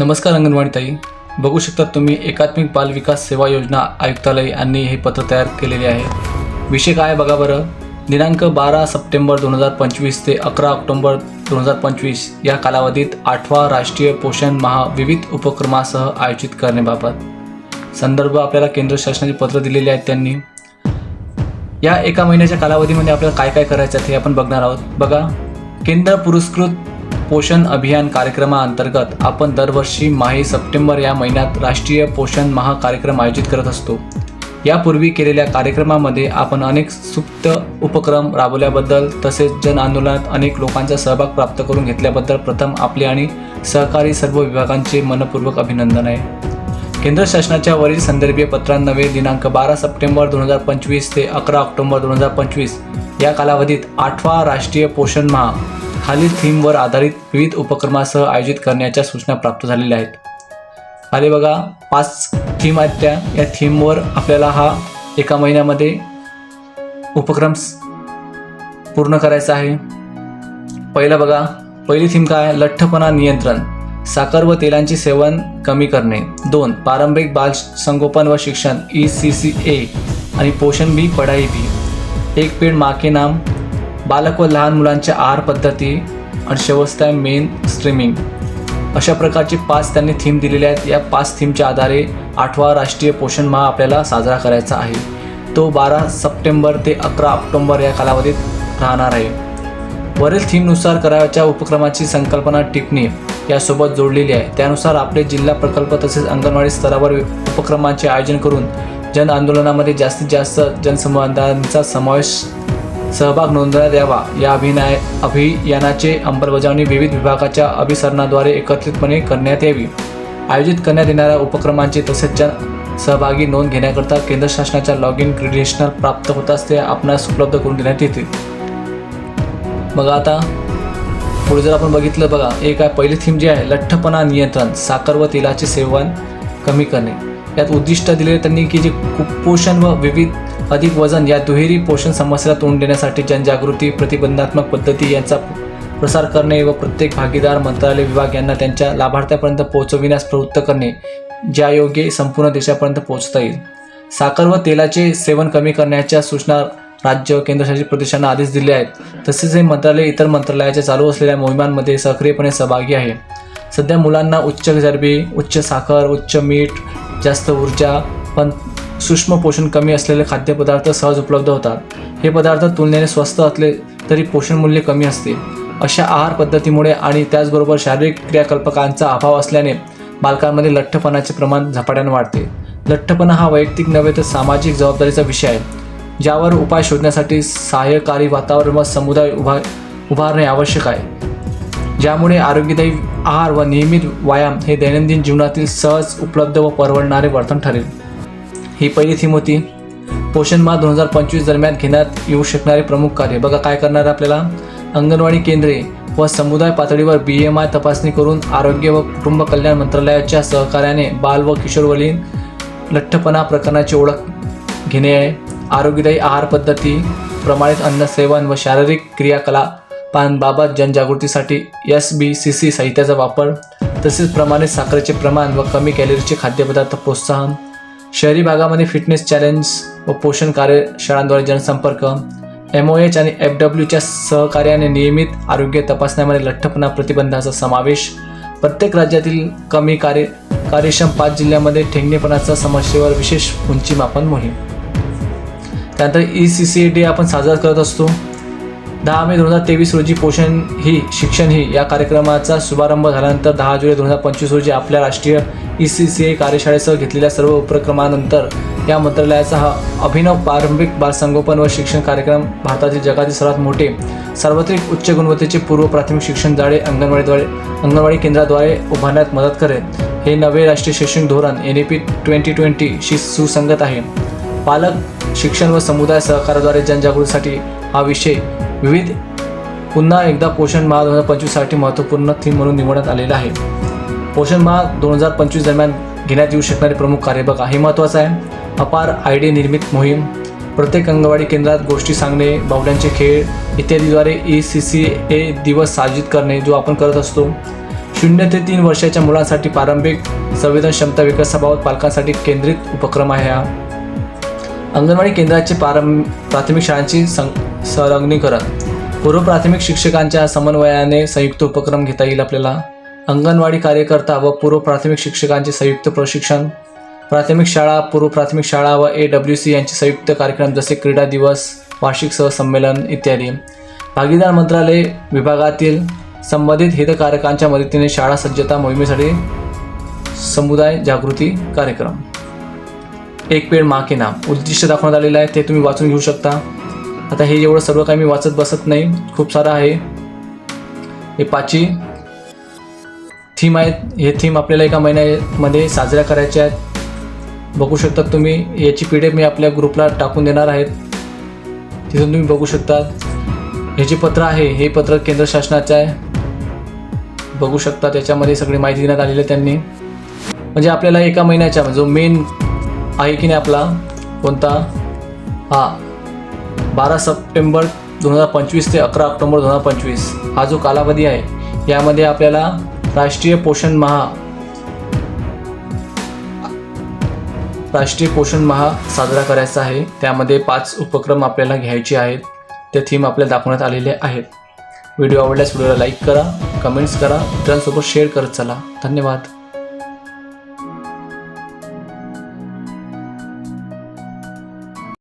नमस्कार अंगणवाडी ताई. बघू शकता तुम्ही एकात्मिक बाल विकास सेवा योजना आयुक्तालय यांनी हे पत्र तयार केलेले आहे. विषय काय आहे बघा बरं. दिनांक बारा सप्टेंबर दोन हजार पंचवीस ते अकरा ऑक्टोंबर दोन हजार पंचवीस या कालावधीत आठवा राष्ट्रीय पोषण महा विविध उपक्रमासह आयोजित करण्याबाबत. संदर्भ आपल्याला केंद्र शासनाचे पत्र दिलेले आहेत त्यांनी. या एका महिन्याच्या कालावधीमध्ये आपल्याला काय काय करायचं आहे ते आपण बघणार आहोत. बघा. केंद्र पुरस्कृत पोषण अभियान कार्यक्रमाअंतर्गत आपण दरवर्षी माही सप्टेंबर या महिन्यात राष्ट्रीय पोषण महा कार्यक्रम आयोजित करत असतो. यापूर्वी केलेल्या कार्यक्रमामध्ये आपण अनेक सुप्त उपक्रम राबवल्याबद्दल तसेच जन आंदोलनात अनेक लोकांचा सहभाग प्राप्त करून घेतल्याबद्दल प्रथम आपले आणि सहकारी सर्व विभागांचे मनपूर्वक अभिनंदन आहे. केंद्र शासनाच्या वरील संदर्भीय पत्रांनवे दिनांक बारा सप्टेंबर दोन हजार पंचवीस ते अकरा ऑक्टोबर दोन हजार पंचवीस या कालावधीत आठवा राष्ट्रीय पोषण महा खालील थीमवर आधारित विविध उपक्रमासह आयोजित करण्याच्या सूचना प्राप्त झालेल्या आहेत. आले बघा पाच थीम आहेत त्या. या थीमवर आपल्याला हा एका महिन्यामध्ये उपक्रम पूर्ण करायचा आहे. पहिलं बघा पहिली थीम काय? लठ्ठपणा नियंत्रण. साखर व तेलांचे सेवन कमी करणे. दोन पारंपरिक बाल संगोपन व शिक्षण ई सी सी ए आणि पोषण बी पढाई बी. एक पेड माँ के नाम बालक व लहान मुलांच्या आहार पद्धती आणि शेवटचा मेन स्ट्रीमिंग अशा प्रकारचे पाच त्यांनी थीम दिलेल्या आहेत. या पाच थीमच्या आधारे आठवा राष्ट्रीय पोषण माह आपल्याला साजरा करायचा आहे. तो बारा सप्टेंबर ते अकरा ऑक्टोंबर या कालावधीत राहणार आहे. वरील थीमनुसार करावयाच्या उपक्रमाची संकल्पना टिपणी यासोबत जोडलेली आहे. त्यानुसार आपले जिल्हा प्रकल्प तसेच अंगणवाडी स्तरावर उपक्रमांचे आयोजन करून जन आंदोलनामध्ये जास्तीत जास्त जनसमुदायांचा समावेश सहभाग नोंदवण्यात यावा. या अभिनय अभियानाचे अंमलबजावणी विविध विभागाच्या अभिसरणाद्वारे एकत्रितपणे करण्यात यावी. आयोजित करण्यात येणाऱ्या उपक्रमांची तसेच सहभागी नोंद घेण्याकरता केंद्र शासनाच्या लॉग इन क्रिडेशनल प्राप्त होताच ते आपणास उपलब्ध करून देण्यात येतील बघा आता पुढे जर आपण बघितलं बघा एक आहे पहिली थीम जी आहे लठ्ठपणा नियंत्रण साखर व तेलाचे सेवन कमी करणे. यात उद्दिष्ट दिलेले त्यांनी की जे कुपोषण व विविध अधिक वजन या दुहेरी पोषण समस्येला तोंड देण्यासाठी जनजागृती प्रतिबंधात्मक पद्धती यांचा प्रसार करणे व प्रत्येक भागीदार मंत्रालय विभाग यांना त्यांच्या लाभार्थ्यापर्यंत पोहोचविण्यास प्रवृत्त करणे ज्यायोगे संपूर्ण देशापर्यंत पोहोचता येईल. साखर व तेलाचे सेवन कमी करण्याच्या सूचना राज्य केंद्रशासित प्रदेशांना आदेश दिले आहेत. तसेच हे मंत्रालय इतर मंत्रालयाच्या चालू असलेल्या मोहिमांमध्ये सक्रियपणे सहभागी आहे. सध्या मुलांना उच्च चरबी उच्च साखर उच्च मीठ जास्त ऊर्जा पण सूक्ष्म पोषण कमी असलेले खाद्यपदार्थ सहज उपलब्ध होतात. हे पदार्थ तुलनेने स्वस्त असले तरी पोषण मूल्य कमी असते. अशा आहार पद्धतीमुळे आणि त्याचबरोबर शारीरिक क्रियाकल्पकांचा अभाव असल्याने बालकांमध्ये लठ्ठपणाचे प्रमाण झपाट्याने वाढते. लठ्ठपणा हा वैयक्तिक नव्हे तर सामाजिक जबाबदारीचा विषय आहे. ज्यावर उपाय शोधण्यासाठी सहाय्यकारी वातावरण व समुदाय उभा उभारणे आवश्यक आहे. ज्यामुळे आरोग्यदायी आहार व नियमित व्यायाम हे दैनंदिन जीवनातील सहज उपलब्ध व परवडणारे वर्तन ठरेल. ही पहिली थीम होती. पोषण माह दोन हजार पंचवीस दरम्यान घेण्यात येऊ शकणारे प्रमुख कार्य. बघा काय करणार आपल्याला? अंगणवाडी केंद्रे व समुदाय पातळीवर बी एम आय तपासणी करून आरोग्य व कुटुंब कल्याण मंत्रालयाच्या सहकार्याने बाल व किशोरवलीन लठ्ठपणा प्रकरणाची ओळख घेणे आहे. आरोग्यदायी आहार पद्धती प्रमाणित अन्न सेवन व शारीरिक पानबाबत जनजागृतीसाठी एस बी सी सी साहित्याचा वापर तसेच प्रमाणित साखरेचे प्रमाण व कमी कॅलरीचे खाद्यपदार्थ प्रोत्साहन शहरी भागामध्ये फिटनेस चॅलेंज व पोषण कार्यशाळांद्वारे जनसंपर्क एम ओ एच आणि एफ डब्ल्यूच्या सहकार्याने नियमित आरोग्य तपासण्यामध्ये लठ्ठपणा प्रतिबंधाचा समावेश प्रत्येक राज्यातील कमी कार्य कार्यक्षम पाच जिल्ह्यामध्ये ठेंगणेपणाच्या समस्येवर विशेष उंची मापन मोहीम. त्यानंतर ई सी सी डे आपण साजरा करत असतो. दहा मे दोन हजार तेवीस रोजी पोषण ही शिक्षण ही या कार्यक्रमाचा शुभारंभ झाल्यानंतर दहा जुलै दोन हजार पंचवीस रोजी आपल्या राष्ट्रीय ई सी सी ए कार्यशाळेसह घेतलेल्या सर्व उपक्रमानंतर या मंत्रालयाचा हा अभिनव प्रारंभिक बालसंगोपन व शिक्षण कार्यक्रम भारतातील जगातील सर्वात मोठे सार्वत्रिक उच्च गुणवत्तेचे पूर्व प्राथमिक शिक्षण जाळे अंगणवाडीद्वारे अंगणवाडी केंद्राद्वारे उभारण्यात मदत करेल. हे नवे राष्ट्रीय शैक्षणिक धोरण एन ए पी ट्वेंटी ट्वेंटीशी सुसंगत आहे. पालक शिक्षण व समुदाय सहकाराद्वारे जनजागृतीसाठी हा विषय विविध पुन्हा एकदा पोषण माह दोन हजार पंचवीससाठी महत्त्वपूर्ण थीम म्हणून निवडण्यात आलेला आहे. पोषण माह दोन हजार पंचवीस दरम्यान घेण्यात येऊ शकणारे प्रमुख कार्यभाग हे महत्त्वाचं आहे. अपार आय डी निर्मित मोहीम प्रत्येक अंगणवाडी केंद्रात गोष्टी सांगणे बावड्यांचे खेळ इत्यादीद्वारे ई सी सी ए दिवस साजित करणे जो आपण करत असतो. शून्य ते तीन वर्षाच्या मुलांसाठी प्रारंभिक संवेदन क्षमता विकासाबाबत पालकांसाठी केंद्रित उपक्रम आहे हा. अंगणवाडी केंद्राचे प्रारंभ प्राथमिक शाळांची सं संलग्नीकरण पूर्व प्राथमिक शिक्षकांच्या समन्वयाने संयुक्त उपक्रम घेता येईल आपल्याला. अंगणवाडी कार्यकर्ता व पूर्व प्राथमिक शिक्षकांचे संयुक्त प्रशिक्षण. प्राथमिक शाळा पूर्व प्राथमिक शाळा व ए डब्ल्यू सी यांचे संयुक्त कार्यक्रम जसे क्रीडा दिवस वार्षिक सहसंमेलन इत्यादी. भागीदार मंत्रालय विभागातील संबंधित हितकारकांच्या मदतीने शाळा सज्जता मोहिमेसाठी समुदाय जागृती कार्यक्रम. एक पेड माके नाम उद्दिष्ट दाखवण्यात आलेलं आहे ते तुम्ही वाचून घेऊ शकता. आता हे एवढं सर्व काही मी वाचत बसत नाही. खूप सारं आहे. हे पाचवी थीम आहेत हे थीम आपल्याला एका महिन्यामध्ये साजऱ्या करायच्या आहेत बघू शकता तुम्ही याची पी डी एफ मी आपल्या ग्रुपला टाकून देणार आहेत तिथून तुम्ही बघू शकता. हे जे पत्र आहे हे पत्र केंद्र शासनाचं आहे. बघू शकता त्याच्यामध्ये सगळी माहिती देण्यात आलेली आहे त्यांनी. म्हणजे आपल्याला एका महिन्याच्या जो मेन आहे की नाही आपला? कोणता? हा. बारा सप्टेंबर दोन हजार पंचवीस ते अकरा ऑक्टोबर दोन हजार पंचवीस. हा जो कालावधी आहे यामध्ये आपल्याला राष्ट्रीय पोषण महा राष्ट्रीय पोषण महा साजरा करायचा आहे. त्यामध्ये पाच उपक्रम आपल्याला घ्यायचे आहेत. ते थीम आपल्याला दाखवण्यात आलेले आहेत. व्हिडिओ आवडल्यास व्हिडिओला लाईक करा कमेंट्स करा मित्रांसोबत शेअर करत चला. धन्यवाद.